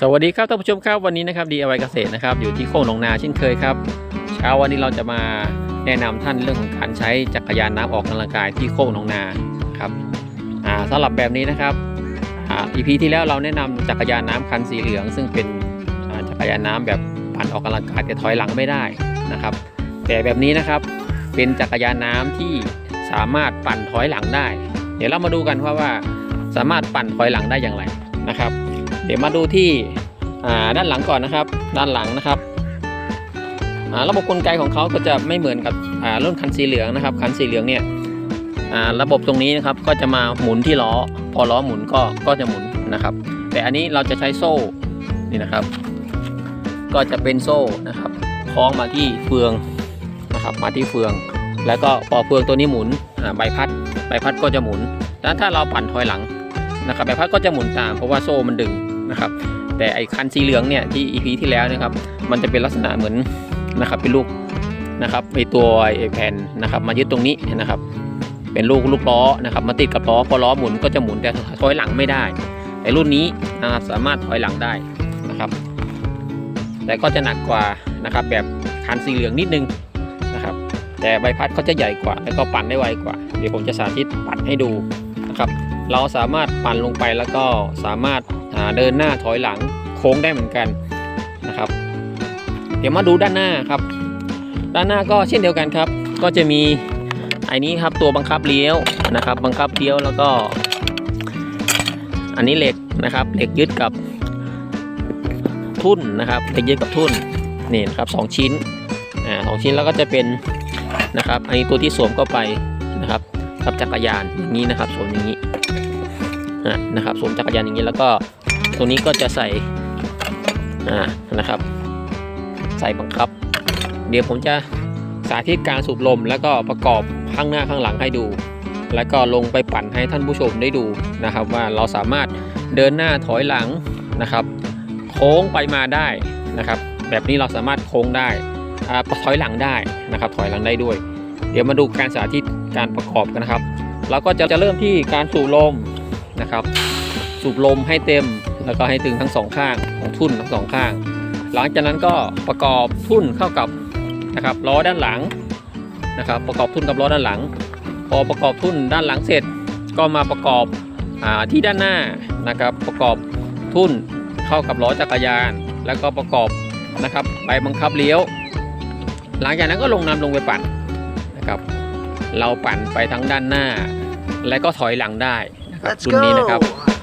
สวัสดีครับท่านผู้ชมครับวันนี้นะครับ DIY เกษตรนะครับอยู่ที่โคกหนองนาเช่นเคยครับเช้าวันนี้เราจะมาแนะนำท่านเรื่องของการใช้จักรยานน้ำออกกำลังกายที่โคกหนองนาครับอ่าสำหรับแบบนี้นะครับอ่า EP ที่แล้วเราแนะนำจักรยานน้ำคันสีเหลือง ซึ่งเป็นจักรยานน้ำแบบปั่นออกกำลังกายแต่ถอยหลังไม่ได้นะครับ แต่แบบนี้นะครับเป็นจักรยานน้ำที่สามารถปั่นถอยหลังได้ เดี๋ยวเรามาดูกันว่าว่าสามารถปั่นถอยหลังได้อย่างไร นะครับ เดี๋ยวมาดูที่ด้านหลังก่อนนะครับ ด้านหลังนะครับระบบกลไกของเขาก็จะไม่เหมือนกับรุ่นคันสีเหลืองนะครับ คันสีเหลืองเนี่ยระบบตรงนี้นะครับก็จะมาหมุนที่ล้อ พอล้อหมุนก็ก็จะหมุนนะครับ แต่อันนี้เราจะใช้โซ่นี่นะครับ ก็จะเป็นโซ่นะครับคล้องมาที่เฟืองนะครับมาที่เฟือง แล้วก็พอเฟืองตัวนี้หมุนใบพัดใบพัดก็จะหมุนแล้วถ้าเราปั่นถอยหลัง นะครับใบพัดก็จะหมุนตามเพราะว่าโซ่มันดึงนะครับ แต่ไอ้คันสีเหลืองเนี่ยที่ EP ที่แล้วนะครับ มันจะเป็นลักษณะเหมือนนะครับเป็นลูกนะครับไอตัวไอแผ่นนะครับ มายึดตรงนี้นะครับ เป็นลูกลูกล้อนะครับ มาติดกับล้อพอล้อหมุนก็จะหมุนแต่ถอยหลังไม่ได้ไอรุ่นนี้นะครับสามารถถอยหลังได้นะครับ แต่ก็จะหนักกว่านะครับ แบบคันสีเหลืองนิดนึงนะครับ แต่ใบพัดเขาจะใหญ่กว่า แล้วก็ปั่นได้ไวกว่า เดี๋ยวผมจะสาธิตปั่นให้ดูนะครับ เราสามารถปั่นลงไปแล้วก็สามารถเดินหน้าถอยหลังโค้งได้เหมือนกันนะครับ เดี๋ยวมาดูด้านหน้าครับ ด้านหน้าก็เช่นเดียวกันครับ ก็จะมีไอ้นี้ครับตัวบังคับเลี้ยวนะครับ บังคับเลี้ยวแล้วก็ อันนี้เหล็กนะครับเหล็กยึดกับทุ่นนะครับเหล็กยึดกับทุ่นนี่นะครับสองชิ้นอ่าสองชิ้นแล้วก็จะเป็นนะครับอันนี้ตัวที่สวมเข้าไปนะครับ กับจักรยานอย่างนี้นะครับสวมอย่างนี้นะครับสวมจักรยานอย่างนี้แล้วก็ตรงนี้ก็จะใส่นะครับ ใส่บังคับ เดี๋ยวผมจะสาธิตการสูบลม แล้วก็ประกอบข้างหน้าข้างหลังให้ดู แล้วก็ลงไปปั่นให้ท่านผู้ชมได้ดูนะครับ ว่าเราสามารถเดินหน้าถอยหลังนะครับ โค้งไปมาได้นะครับ แบบนี้เราสามารถโค้งได้อ่าถอยหลังได้นะครับ ถอยหลังได้ด้วย ดี๋ยวมาดูการสาธิตการประกอบกันนะครับ เราก็จะจะเริ่มที่การสูบลมนะครับ สูบลมให้เต็มแล้วก็ให้ถึงทั้งสองข้างของทุ่นทั้งสองข้าง หลังจากนั้นก็ประกอบทุ่นเข้ากับนะครับล้อด้านหลังนะครับ ประกอบทุ่นกับล้อด้านหลัง พอประกอบทุ่นด้านหลังเสร็จ ก็มาประกอบอที่ด้านหน้านะครับ ประกอบทุ่นเข้ากับล้อจักรยาน แล้วก็ประกอบนะครับใบบังคับเลี้ยว หลังจากนั้นก็ลงน้ำลงไปปั่น นะครับ เราปั่นไปทั้งด้านหน้า และก็ถอยหลังได้นะครับ Let's รุ่นนี้นะครับ go.